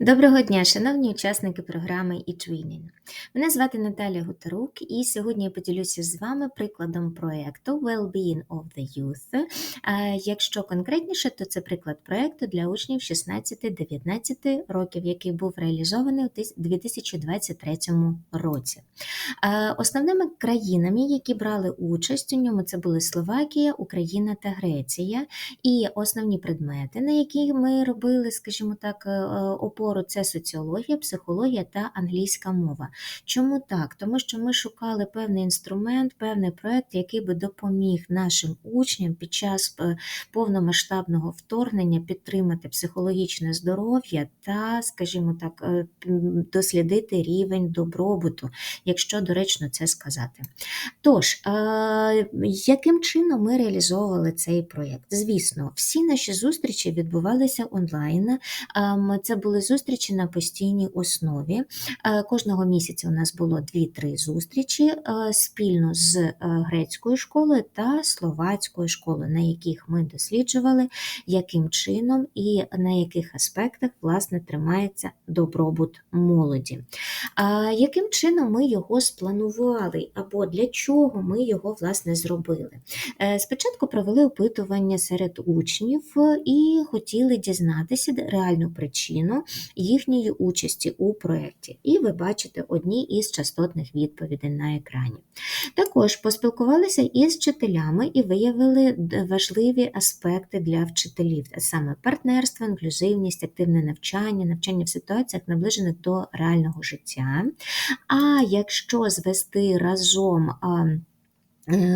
Доброго дня, шановні учасники програми eTwinning. Мене звати Наталя Гутерук, і сьогодні я поділюся з вами прикладом проєкту Well-being of the Youth. Якщо конкретніше, то це приклад проєкту для учнів 16-19 років, який був реалізований у 2023 році. Основними країнами, які брали участь у ньому, це були Словакія, Україна та Греція. І основні предмети, на які ми робили, скажімо так, е, опору опору це соціологія, психологія та англійська мова. Чому так? Тому що ми шукали певний інструмент, певний проект, який би допоміг нашим учням під час е, повномасштабного вторгнення підтримати психологічне здоров'я та, скажімо так, е, дослідити рівень добробуту, якщо доречно це сказати. Тож, яким чином ми реалізовували цей проєкт? Звісно, всі наші зустрічі відбувалися онлайн. Це були зустрічі зустрічі на постійній основі. Е, кожного місяця у нас було 2-3 зустрічі е, спільно з е, грецькою школою та словацькою школою, на яких ми досліджували, яким чином і на яких аспектах власне тримається добробут молоді. Яким чином ми його спланували, або для чого ми його власне зробили? Спочатку провели опитування серед учнів і хотіли дізнатися реальну причину, їхньої участі у проєкті. І ви бачите одні із частотних відповідей на екрані. Також поспілкувалися із вчителями і виявили важливі аспекти для вчителів, саме партнерство, інклюзивність, активне навчання, навчання в ситуаціях, наближених до реального життя. А якщо звести разом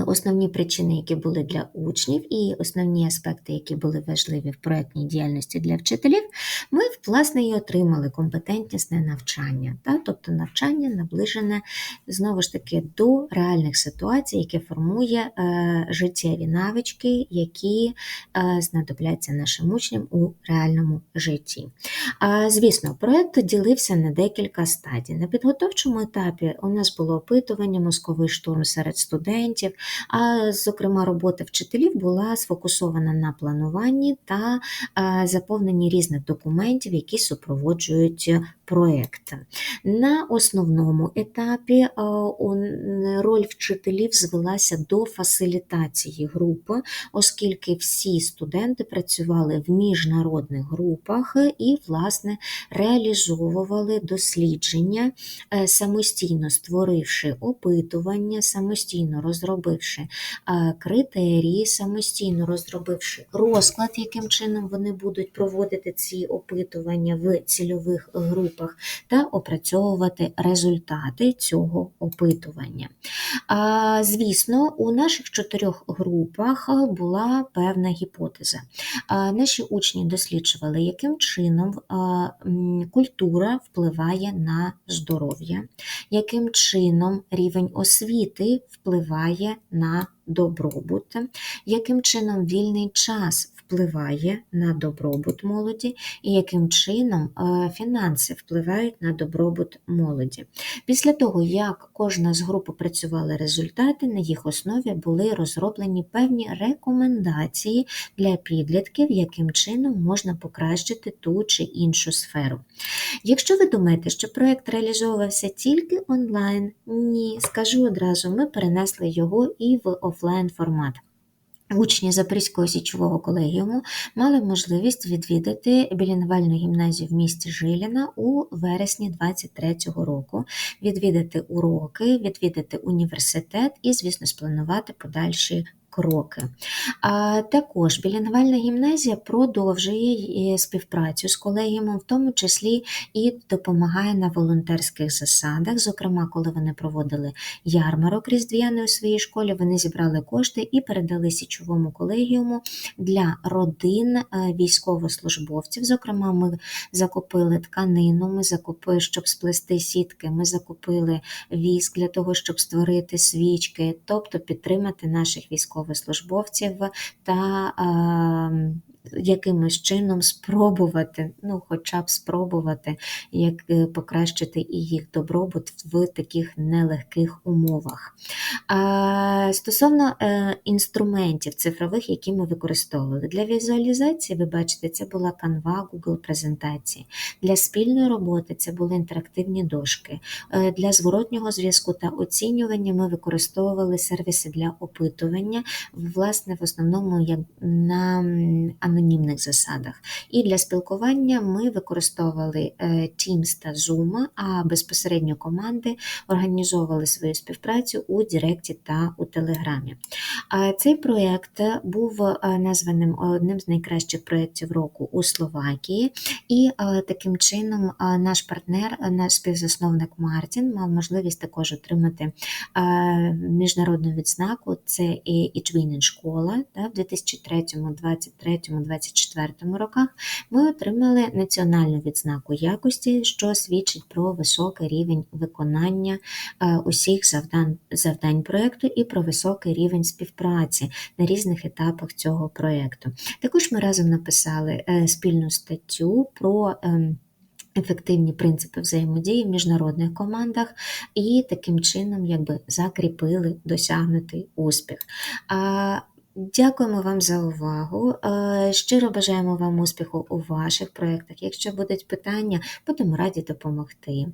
основні причини, які були для учнів, і основні аспекти, які були важливі в проєктній діяльності для вчителів, ми власне і отримали компетентнісне навчання, та? тобто навчання наближене знову ж таки до реальних ситуацій, яке формує е, життєві навички, які е, знадобляться нашим учням у реальному житті. Звісно, проєкт ділився на декілька стадій. На підготовчому етапі у нас було опитування, мозковий штурм серед студентів студентів. А зокрема, робота вчителів була сфокусована на плануванні та заповненні різних документів, які супроводжують проєкт. На основному етапі роль вчителів звелася до фасилітації групи, оскільки всі студенти працювали в міжнародних групах і, власне, реалізовували дослідження, е, самостійно створивши опитування, самостійно розробляючи розробивши критерії, самостійно розробивши розклад, яким чином вони будуть проводити ці опитування в цільових групах, та опрацьовувати результати цього опитування. Звісно, у наших чотирьох групах була певна гіпотеза. Наші учні досліджували, яким чином культура впливає на здоров'я, яким чином рівень освіти впливає впливає на добробут, яким чином вільний час впливає на добробут молоді, і яким чином е, фінанси впливають на добробут молоді. Після того, як кожна з груп опрацювала результати, на їх основі були розроблені певні рекомендації для підлітків, яким чином можна покращити ту чи іншу сферу. Якщо ви думаєте, що проєкт реалізовувався тільки онлайн, ні, скажу одразу, ми перенесли його і в офлайн формат. Учні Запорізького січового колегіуму мали можливість відвідати білінгвальну гімназію в місті Жиліна у вересні 23-го року, відвідати уроки, відвідати університет і, звісно, спланувати подальші кроки. А Також білінгвальна гімназія продовжує е, співпрацю з колегіумом, в тому числі і допомагає на волонтерських засадах. Зокрема, коли вони проводили ярмарок різдвяний у своїй школі, вони зібрали кошти і передали січовому колегіуму для родин е, військовослужбовців. Зокрема, ми закупили тканину, ми закупили, щоб сплести сітки, ми закупили віск для того, щоб створити свічки, тобто підтримати наших військових військовослужбовців та якимось чином спробувати, ну, хоча б спробувати, як е, покращити і їх добробут в таких нелегких умовах. А, Стосовно е, інструментів цифрових, які ми використовували. Для візуалізації, ви бачите, це була Canva, Google презентації. Для спільної роботи це були інтерактивні дошки. Е, Для зворотнього зв'язку та оцінювання ми використовували сервіси для опитування, власне, в основному як на анонімних засадах. І для спілкування ми використовували е, Teams та Zoom, а безпосередньо команди організовували свою співпрацю у Директі та у Телеграмі. Цей проєкт був е, названим одним з найкращих проєктів року у Словакії, і е, таким чином наш партнер, наш співзасновник Мартін, мав можливість також отримати міжнародну відзнаку. Це і Ічвінен школа да, в 2003, 2023, 2024 роках. Ми отримали національну відзнаку якості, що свідчить про високий рівень виконання е, усіх завдань, завдань проєкту і про високий рівень співпраці на різних етапах цього проєкту. Також ми разом написали е, спільну статтю про ем, ефективні принципи взаємодії в міжнародних командах і таким чином якби закріпили досягнутий успіх. Дякуємо вам за увагу. Е, Щиро бажаємо вам успіху у ваших проєктах. Якщо будуть питання, будемо раді допомогти.